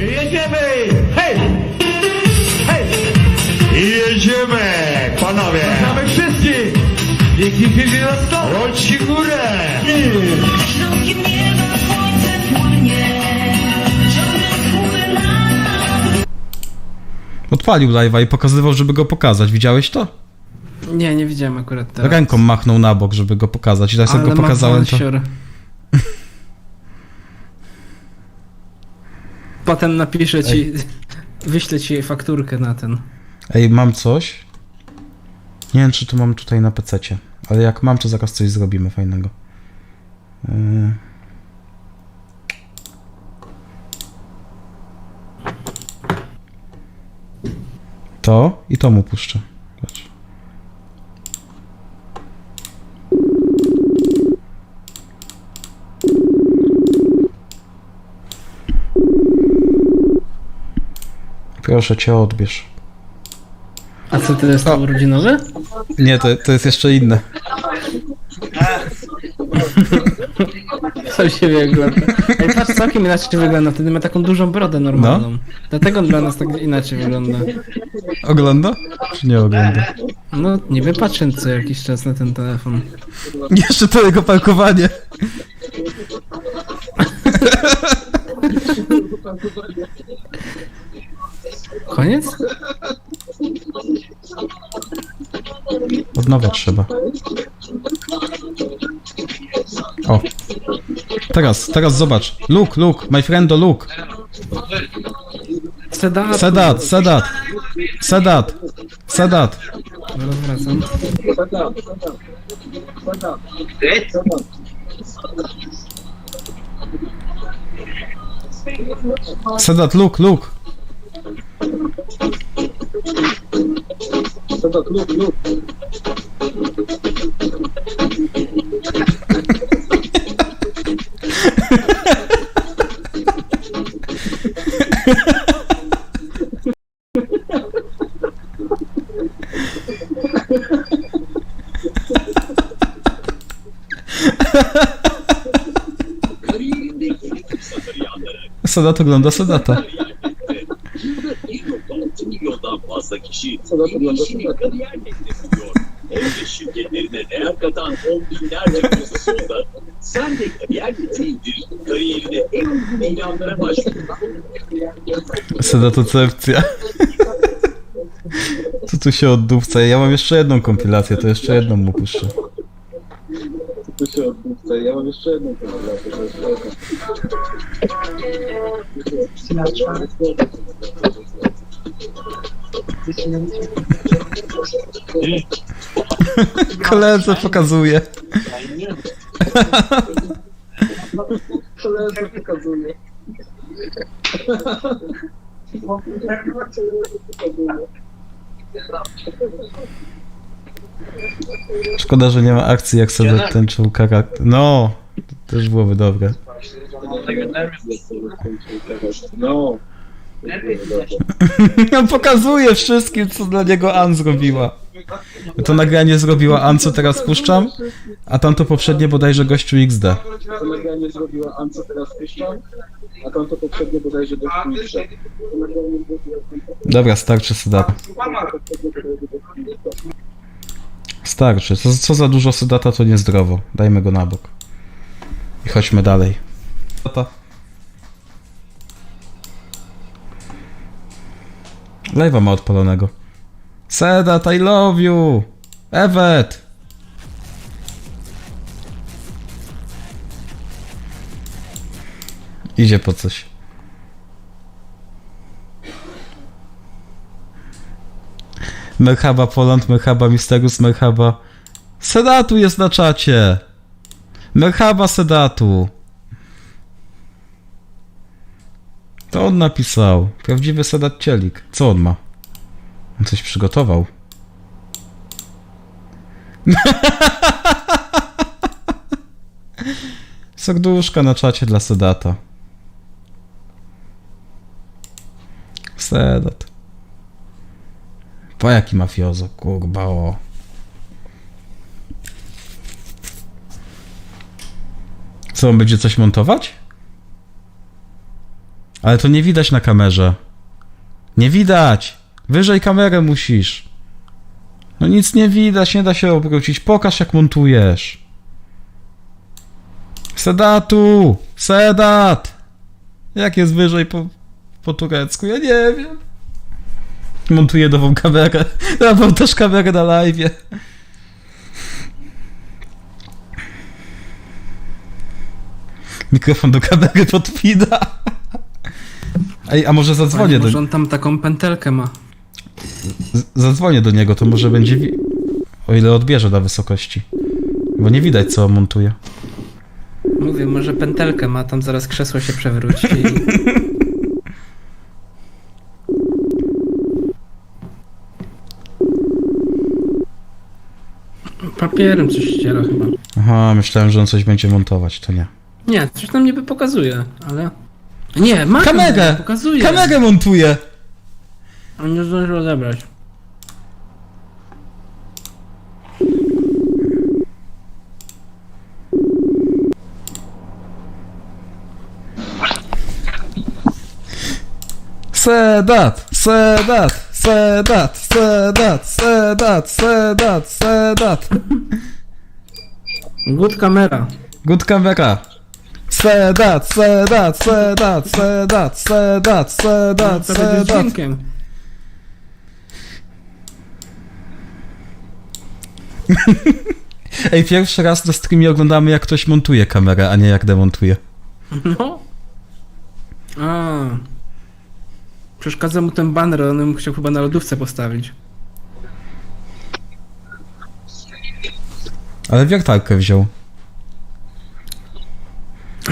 Jedziemy! Hej! Hej! Jedziemy! Panowie! Mamy wszystkich! Niech ich nie zostało! Rączki górę! Nieba słońce Odpalił live'a i pokazywał, żeby go pokazać. Widziałeś to? Nie, nie widziałem akurat teraz. Ręką machnął na bok, żeby go pokazać. I teraz jak Ale go pokazałem, to... sior. Potem napiszę ci, wyślę ci fakturkę na ten. Ej, mam coś. Nie wiem, czy to mam tutaj na pececie. Ale jak mam, to zaraz coś zrobimy fajnego. Yy. To i to mu puszczę. Patrz. Proszę cię, odbierz. A co to jest to urodzinowe? Nie, to, to jest jeszcze inne. Co się wygląda. Ej, patrz, całkiem inaczej wygląda. Wtedy ma taką dużą brodę normalną. No. Dlatego on dla nas tak inaczej wygląda. Ogląda? Czy nie ogląda? No, niby patrzę co jakiś czas na ten telefon. Jeszcze to jego parkowanie. Koniec? Od nowa trzeba. O. Teraz, teraz zobacz. Look, look, my friend, look. Sedat. Sedat, sedat. Sedat. Sedat. Zaraz wracam. Sedat, look, look. Sedat ogląda Sedata. Fazla kişi işini kariyerle hedefliyor. Evde şirketlerine değer katan on binlerce pozisyonda sen de kariyer niteliğindir. Kariyerine en uygun ilanlara başvur. Sedatocepcja. Co tu się oddupca? Ja mam jeszcze jedną kompilację, to jeszcze jedną mu puszczę. Tu się odpuszczę. Ja mam jeszcze jedną fotografię, to jest fajne. Koledze pokazuje. Koledzy pokazuje. Szkoda, że nie ma akcji jak Sedat tęczył charakter. No, to też byłoby dobre. No. Pokazuje wszystkim, co dla niego An zrobiła. To nagranie zrobiła An, co teraz puszczam, a tamto poprzednie bodajże gościu XD. To nagranie zrobiła Anca teraz puszczam, a tamto poprzednio bodajże nagranie zrobiła Dobra, starczy Sedata. Starczy. Co, co za dużo Sedata, to niezdrowo. Dajmy go na bok. I chodźmy dalej. Live'a ma odpalonego. Sedat, I love you! Evet! Idzie po coś. Merhaba Poland, Merhaba Misterus, Merhaba... Sedatu jest na czacie! Merhaba Sedatu! To on napisał. Prawdziwy Sedat Cielik. Co on ma? On coś przygotował. Serduszka na czacie dla Sedata. Sedat. Po jaki mafiozo, kurwa o. Co, on będzie coś montować? Ale to nie widać na kamerze. Nie widać! Wyżej kamerę musisz. No nic nie widać, nie da się obrócić. Pokaż jak montujesz. Sedatu! Sedat! Jak jest wyżej po, po turecku? Ja nie wiem. Montuję nową kamerę. Mam też kamerę na live. Mikrofon do kamery podpina. Ej, a może zadzwonię do, Może on tam taką pętelkę ma. z- zadzwonię do niego, to może będzie... Wi- o ile odbierze na wysokości. Bo nie widać co montuje. Mówię, może pętelkę ma, tam zaraz krzesło się przewróci. I... Papierem coś ściera chyba. Aha, myślałem, że on coś będzie montować, to nie. Nie, coś tam niby pokazuje, ale... Nie, ma Kamerę! Pokazuje! Kamerę montuje! On nie zdążył odebrać. Sedat! Sedat! Sedat! Sedat! Sedat! Sedat! Sedat! Good kamera. Good kamera! Sedat! Sedat! Sedat! Sedat! Sedat! Sedat! Prawie z Sedat! dźwiękiem. Ej, pierwszy raz na streamie oglądamy jak ktoś montuje kamerę, a nie jak demontuje. No. A. Przeszkadza mu ten banner, on ją chciał chyba na lodówce postawić. Ale wiertarkę wziął.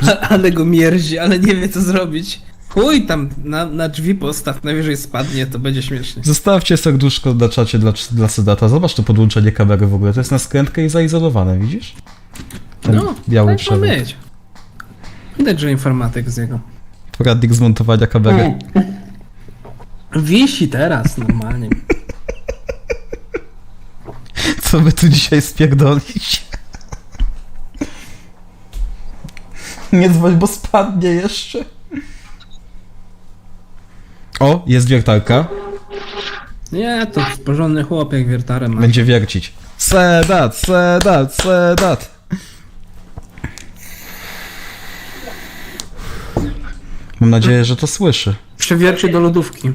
Ale go mierzi, ale nie wie co zrobić. Chuj tam na, na drzwi postaw, najwyżej spadnie, to będzie śmiesznie. Zostawcie serduszko na czacie dla, dla Sedata. Zobacz to podłączenie kamery w ogóle. To jest na skrętkę i zaizolowane, widzisz? Ten No, biały tak ma być. Widać, że informatyk z niego. Poradnik zmontowania kamery. Wisi teraz normalnie. Co by tu dzisiaj spierdolić? Nie dzwoń, bo spadnie jeszcze. O, jest wiertarka. Nie, to porządny chłop jak wiertarem ma. Będzie wiercić. Sedat, sedat, sedat. Mam nadzieję, że to słyszy. Przewiercie do lodówki.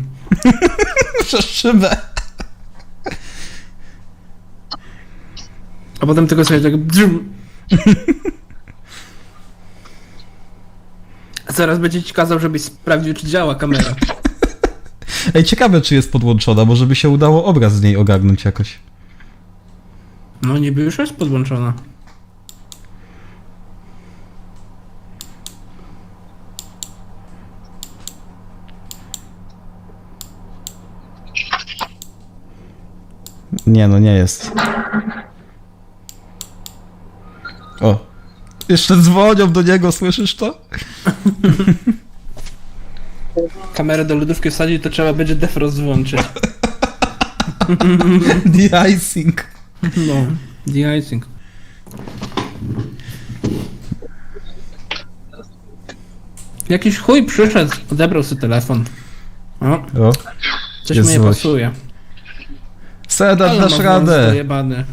Przez szybę. A potem tego sobie tak. A zaraz będzie ci kazał, żebyś sprawdził, czy działa kamera. Ej, ciekawe, czy jest podłączona. Może by się udało obraz z niej ogarnąć jakoś. No niby już jest podłączona. Nie, no nie jest. O. Jeszcze dzwonią do niego, słyszysz to? Kamerę do lodówki wsadzić, to trzeba będzie defrost włączyć. De-icing. No, de-icing. Jakiś chuj przyszedł, odebrał sobie telefon. O, O. coś Jest mu nie złość. pasuje. Sedat, Ale dasz ma wąs radę. dojebany.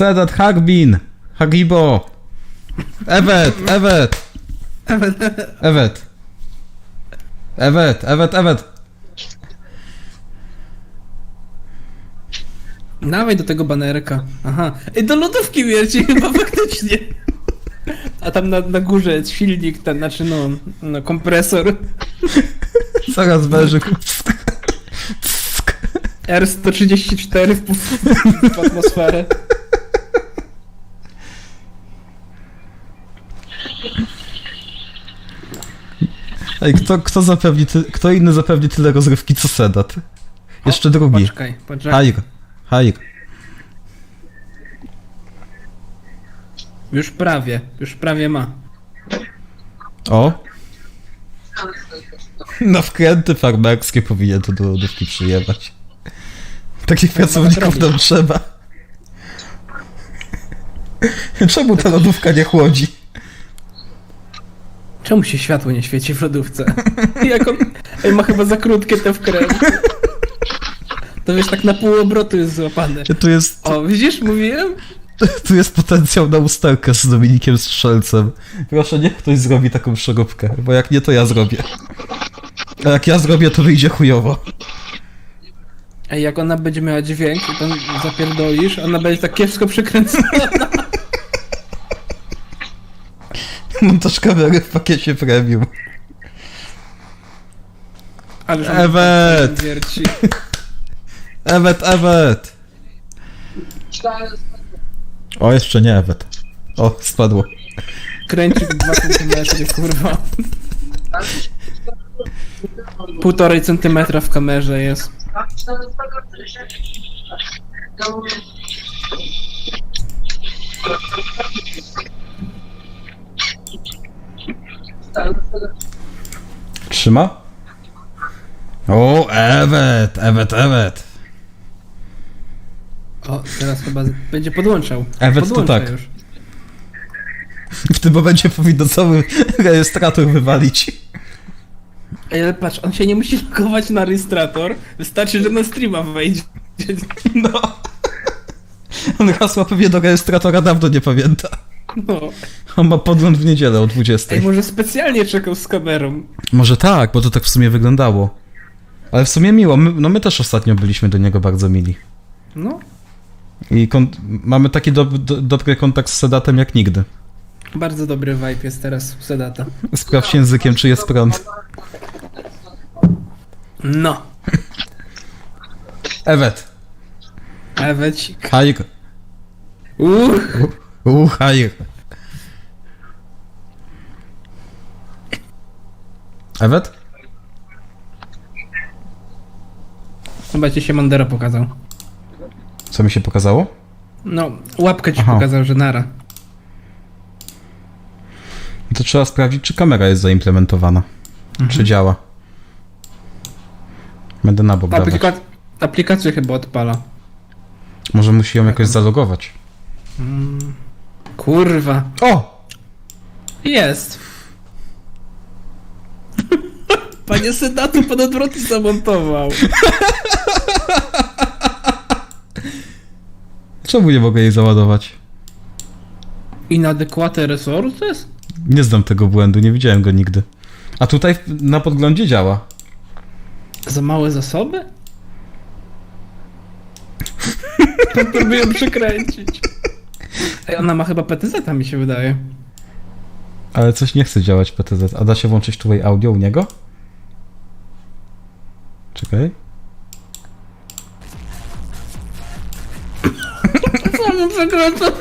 Sedat, Hagbin. Hagibo. Evet, evet. Evet. Evet, evet, evet. Dawaj do tego banerka. Aha. Ej, do lodówki wierci chyba faktycznie. A tam na, na górze jest silnik, ten, znaczy no, no kompresor Zaraz będzie. R134 w, w atmosferę. Ej, kto, kto zapewni, ty, kto inny zapewni tyle rozrywki co Sedat? Jeszcze drugi. Poczekaj, poczekaj. Hair. Hair. Już prawie, już prawie ma. O. Na wkręty farmerskie powinien to do lodówki przyjechać. Takich pracowników nam trzeba. Czemu ta lodówka nie chłodzi? Czemu się światło nie świeci w lodówce? Jak on... Ej, ma chyba za krótkie te wkręty. To wiesz, tak na pół obrotu jest złapane. Tu jest, O, widzisz, mówiłem? tu jest potencjał na usterkę z Dominikiem Strzelcem. Proszę, niech ktoś zrobi taką przeróbkę, bo jak nie, to ja zrobię. A jak ja zrobię, to wyjdzie chujowo. Ej, jak ona będzie miała dźwięk tam zapierdolisz, ona będzie tak kiepsko przykręcona. Montaż kamery w pakiecie premium. Ale że Ewet! wierci. Ewet, Ewet! O, jeszcze nie Ewet. O, spadło. Kręci w 2 cm, kurwa. Półtorej centymetra w kamerze jest. Trzyma? O, Ewet, Ewet, Ewet. O, teraz chyba z- będzie podłączał. Ewet to Podłącza tak. Już. W tym momencie powinno cały rejestrator wywalić. Ej, ale patrz, on się nie musi logować na rejestrator. Wystarczy, że na streama wejdzie. No. On hasła pewnie do rejestratora dawno nie pamięta. No. On ma podgląd w niedzielę o 20. Ej, może specjalnie czekał z kamerą. Może tak, bo to tak w sumie wyglądało. Ale w sumie miło. My, no my też ostatnio byliśmy do niego bardzo mili. No. I mamy taki do, do, dobry kontakt z Sedatem jak nigdy. Bardzo dobry vibe jest teraz u Sedata. Sprawdź językiem, czy jest prąd. No. Ewet. Ewecik. Uch. U, hajr. Ewet? Chyba ci się Mandera pokazał. Co mi się pokazało? No, łapkę ci Aha. pokazał, że nara. No To trzeba sprawdzić, czy kamera jest zaimplementowana. Czy działa. Będę na bok dawać. Aplika- aplikację chyba odpala. Może musi ją jakoś zalogować. Kurwa. O! Jest. Panie Sedatu, pan odwrotnie zamontował. Czemu nie mogę jej załadować? Inadequate resources? Nie znam tego błędu, nie widziałem go nigdy. A tutaj na podglądzie działa. Za małe zasoby? Próbuję przekręcić. Ej, ona ma chyba PTZ, mi się wydaje. Ale coś nie chce działać PTZ. A da się włączyć tutaj audio u niego? Czekaj. Sam przekręcam.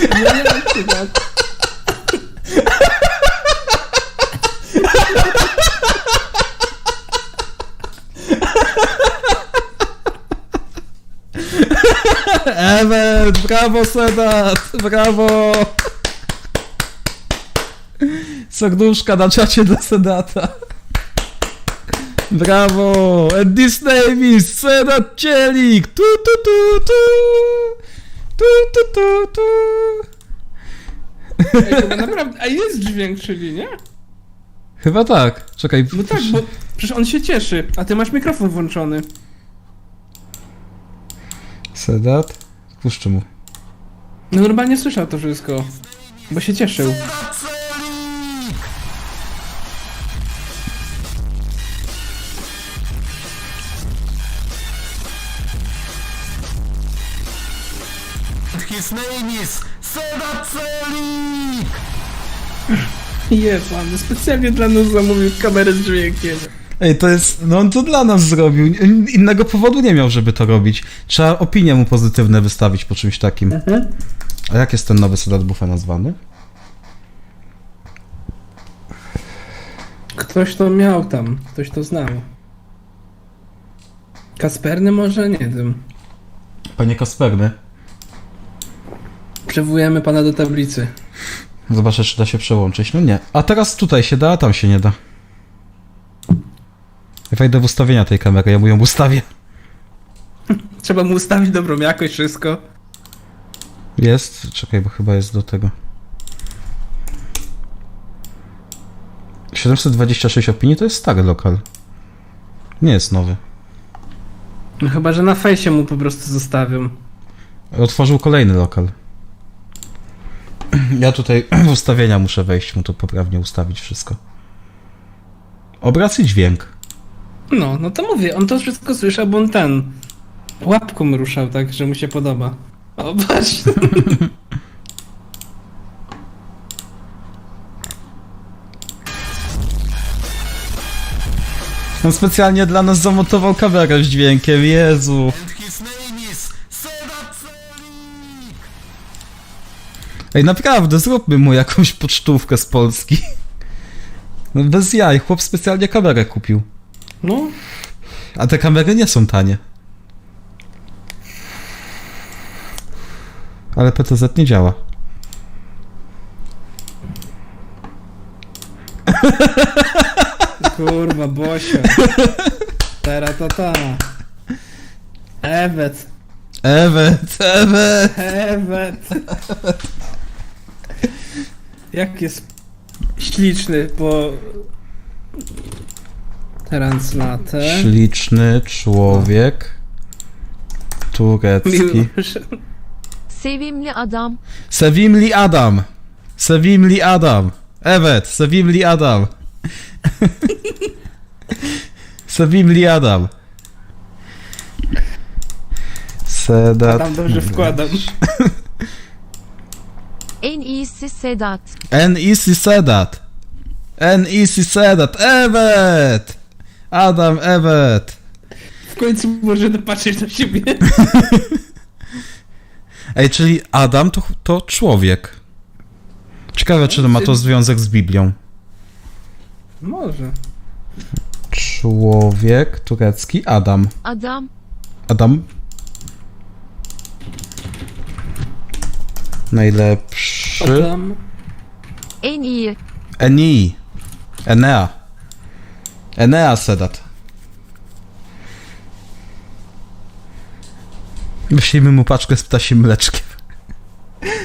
Nie, nie wiem, czy tak. Ewet! Brawo, Sedat! Brawo! Serduszka na czacie dla Sedata. Brawo! And this name is Sedat Cielik! Tu, tu, tu, tu! Tu, tu, tu, tu! Ej, chyba naprawdę, a jest dźwięk, czyli nie? Chyba tak. Czekaj. No tak, bo przecież on się cieszy, a ty masz mikrofon włączony. Sedat? Puszczę mu. No normalnie słyszał to wszystko, bo się cieszył. His name is Celik! Pan specjalnie dla nas zamówił kamerę z dźwiękiem. Ej, to jest. No on to dla nas zrobił. In- Innego powodu nie miał, żeby to robić. Trzeba opinie mu pozytywne wystawić po czymś takim. A jak jest ten nowy Sedat Buffa nazwany? Ktoś to miał tam, ktoś to znał. Kasperny może? Nie wiem. Panie Kasperny. Przywołujemy pana do tablicy. Zobaczę, czy da się przełączyć. No nie. A teraz tutaj się da, a tam się nie da. Wejdę w ustawienia tej kamery, ja mu ją ustawię. Trzeba mu ustawić dobrą jakość, wszystko. Jest? Czekaj, bo chyba jest do tego. 726 opinii to jest stary lokal. Nie jest nowy. No chyba, że na fejsie mu po prostu zostawią. Otworzył kolejny lokal. Ja tutaj w ustawienia muszę wejść, mu to poprawnie ustawić wszystko. Obraz i dźwięk. No, no to mówię, on to wszystko słyszał, bo on ten łapką ruszał tak, że mu się podoba. O, patrz. On specjalnie dla nas zamontował kamerę z dźwiękiem, Jezu. Ej, naprawdę, zróbmy mu jakąś pocztówkę z Polski. No bez jaj, chłop specjalnie kamerę kupił. No, A te kamery nie są tanie. Ale PTZ nie działa. kurwa, Bosia. Teraz to ta. Ewet, Ewet, Ewet! Ewet. Jak jest śliczny po... Translate. Śliczny człowiek. Turecki. Sevimli adam. Sevimli Adam. Sevimli Adam. Evet, Sevimli Adam. Sevimli Adam. Sedat. Tam dobrze wkładam. En iyisi Sedat. En iyisi Sedat. En iyisi Sedat. Evet. Adam, evet. W końcu może patrzeć na siebie. Ej, czyli Adam to, to człowiek. Ciekawe, czy to ma to związek z Biblią. Może. Człowiek turecki Adam. Adam. Adam. Najlepszy. Tam. En iyi. Eni. Enea. Enea Sedat. Wyślijmy mu paczkę z ptasim mleczkiem.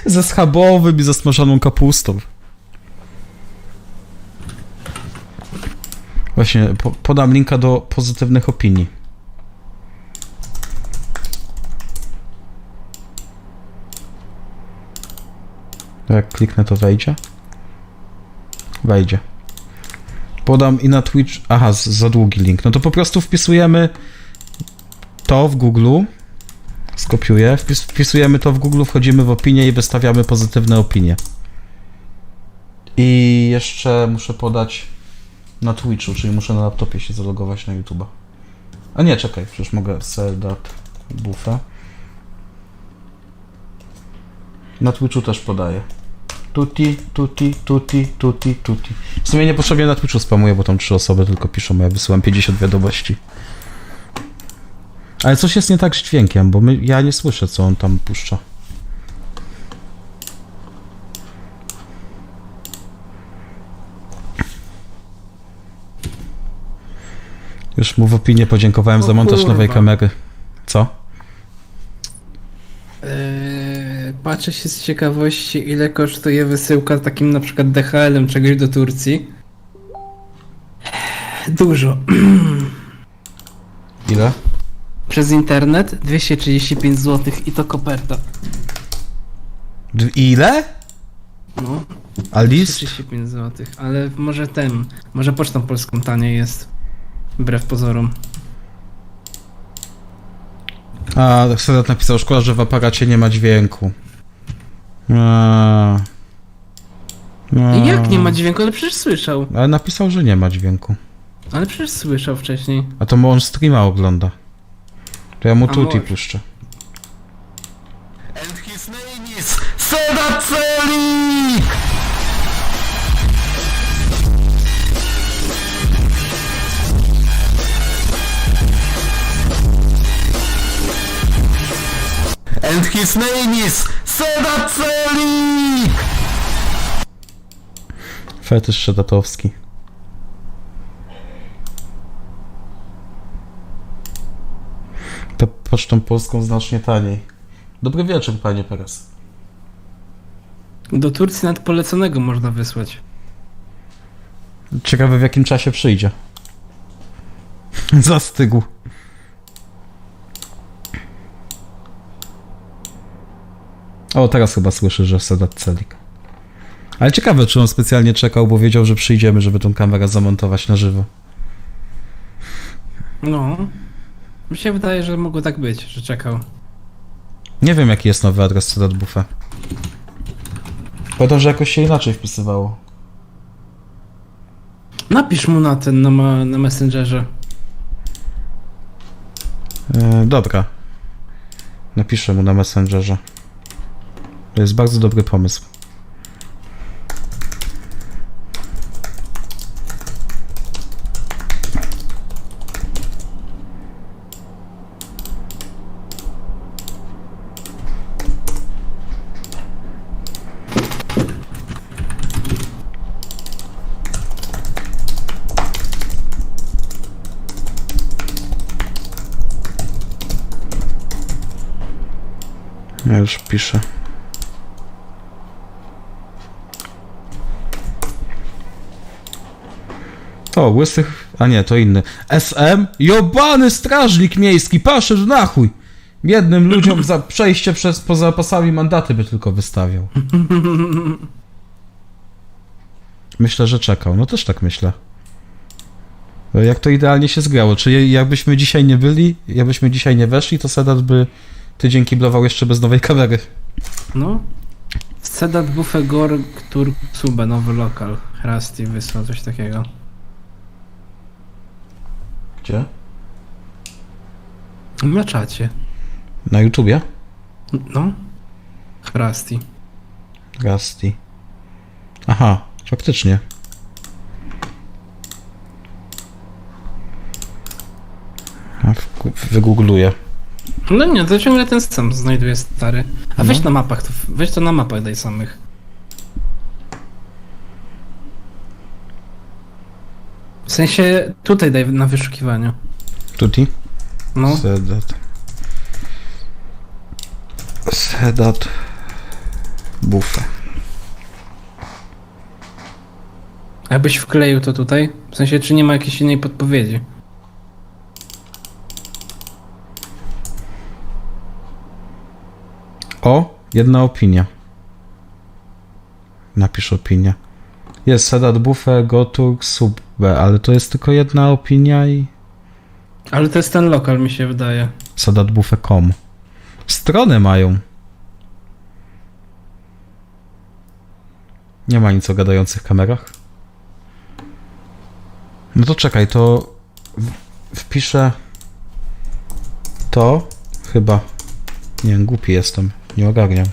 Ze schabowym i zasmażoną kapustą. Właśnie, po, podam linka do pozytywnych opinii. Jak kliknę, to wejdzie? Wejdzie. Podam i na Twitch. Aha, za długi link. No to po prostu wpisujemy to w Google. Skopiuję. Wpis, wpisujemy to w Google, wchodzimy w opinię i wystawiamy pozytywne opinie. I jeszcze muszę podać na Twitchu, czyli muszę na laptopie się zalogować na YouTube'a. A nie, czekaj, przecież mogę Seldat Buffa. Na Twitchu też podaję. Tuti, tuti, tuti, tuti, tuti. W sumie niepotrzebnie na Twitchu spamuję, bo tam trzy osoby tylko piszą, a ja wysyłam 50 wiadomości. Ale coś jest nie tak z dźwiękiem, bo my, ja nie słyszę, co on tam puszcza. Już mu w opinię podziękowałem O za montaż kurwa. nowej kamery. Co? Eee, patrzę się z ciekawości, ile kosztuje wysyłka takim na przykład DHL-em czegoś do Turcji. Dużo. Ile? Przez internet 235 zł i to koperta. D- ile? No, A list? 235 zł, ale może ten, może pocztą polską taniej jest. Wbrew pozorom. A, Sedat napisał, szkoda, że w aparacie nie ma dźwięku. A. A. I jak nie ma dźwięku, ale przecież słyszał. Ale napisał, że nie ma dźwięku. Ale przecież słyszał wcześniej. A to mu on streama ogląda. To ja mu A tuti może. puszczę. And his name is Selik! And his name is Sedat Selik! Fetysz Sedatowski. To pocztą polską znacznie taniej. Dobry wieczór, panie Perez. Do Turcji nawet poleconego można wysłać. Ciekawe w jakim czasie przyjdzie. Zastygł. O, teraz chyba słyszę, że Sedat Celik. Ale ciekawe, czy on specjalnie czekał, bo wiedział, że przyjdziemy, żeby tą kamerę zamontować na żywo. No. Mi się wydaje, że mogło tak być, że czekał. Nie wiem, jaki jest nowy adres Sedat Buffet. Pamiętam, że jakoś się inaczej wpisywało. Napisz mu na ten, na, ma- na Messengerze. E, dobra. Napiszę mu na Messengerze. To jest bardzo dobry pomysł. Ja już piszę. O, łysych... A nie, to inny. SM? Jobany strażnik miejski, poszedł na chuj! Jednym ludziom za przejście przez poza pasami mandaty by tylko wystawiał. Myślę, że czekał. No też tak myślę. No, Jak to idealnie się zgrało. Czy je- jakbyśmy dzisiaj nie byli, jakbyśmy dzisiaj nie weszli, to Sedat by tydzień kiblował jeszcze bez nowej kamery. No. Sedat Buffet Gor Tur Sube, nowy lokal. Hrasti wysłał coś takiego. Gdzie? Na czacie. Na YouTubie? No. Hrasti. Rusty. Aha, faktycznie. Wygoogluję. No nie, to ciągle ten sam znajduje stary. A weź na mapach, to, weź to na mapach daj samych. W sensie tutaj daj na wyszukiwaniu. Tuti? No. Sedat. Sedat. Buffet. Jakbyś wkleił to tutaj? W sensie, czy nie ma jakiejś innej podpowiedzi? O, jedna opinia. Napisz opinię. Jest Sedat Buffet, Gotuk, Subbe, ale to jest tylko jedna opinia i Ale to jest ten lokal, mi się wydaje. sadatbuffet.com. Stronę mają. Nie ma nic o gadających kamerach. No to czekaj, to wpiszę to chyba. Nie wiem, głupi jestem. Nie ogarniam.